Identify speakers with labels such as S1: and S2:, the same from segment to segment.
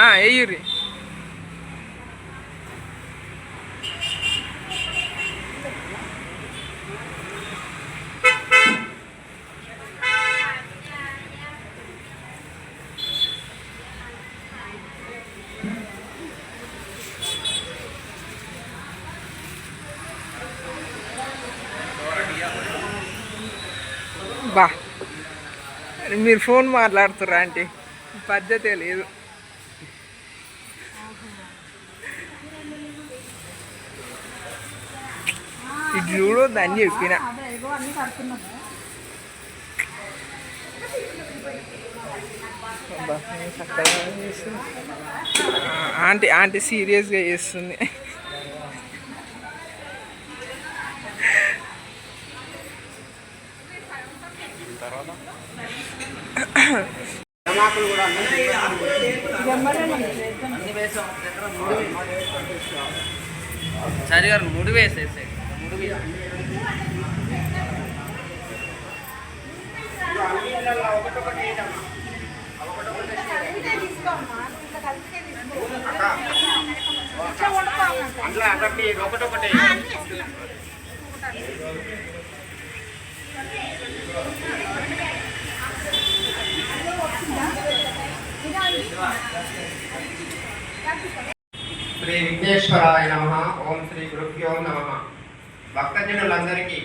S1: వేయుర్రి బా మీరు phone మాట్లాడుతురా aunty పద్ధతే లేదు చక్కగా చూడొద్దని చెప్పిన. ఆంటీ ఆంటీ సీరియస్గా చేస్తుంది.
S2: సరి గారు మూడు వేసేసాయి.
S3: అందులో ఒకటి ఒకటొకటి శ్రీ విఘ్నేశ్వరాయ నమ. ఓం శ్రీ గురుభ్యో నమ. భక్తజనులందరికీ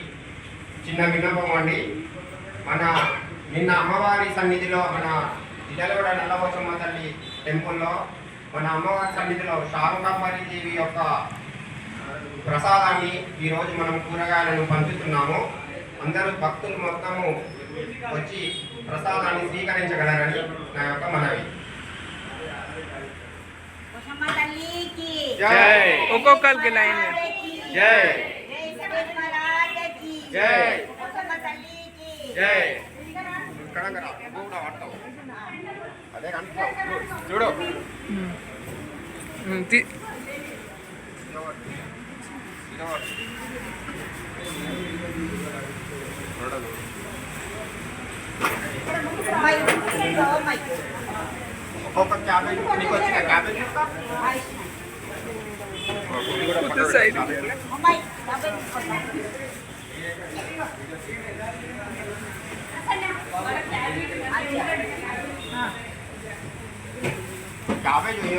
S3: చిన్న విన్నపం అండి. మన నిన్న అమ్మవారి సన్నిధిలో మన ఇడలగూడ నల్లబోచమ్మ తల్లి టెంపుల్లో మన అమ్మవారి సన్నిధిలో శారదాంబరి దేవి యొక్క ప్రసాదాన్ని ఈరోజు మనం కూరగాయలను పంచుతున్నాము. అందరూ భక్తులు మొత్తము వచ్చి ప్రసాదాన్ని స్వీకరించగలరని నా యొక్క మనవి.
S1: ఒక్కొక్కరికి లైన్
S3: జై.
S4: జై కొసమ్మ తల్లికి
S3: జై ఇక్కడ రా, నువ్వు కూడా పడతావు. అదే కనుక్కో. చూడు
S1: ఉమ్, తి-
S4: అమ్మాయి అమ్మాయి
S3: ఒక్కొక్క క్యాబేజ్ నీకు వచ్చిన క్యాబేజ్ ఇస్తా? ఇది కూడా పక్కన
S1: సైడ్.
S3: పెట్టు.
S4: అమ్మాయి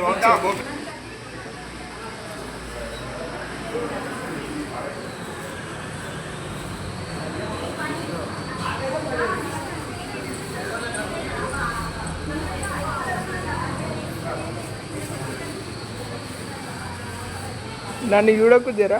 S1: నన్ను చూడకు జరా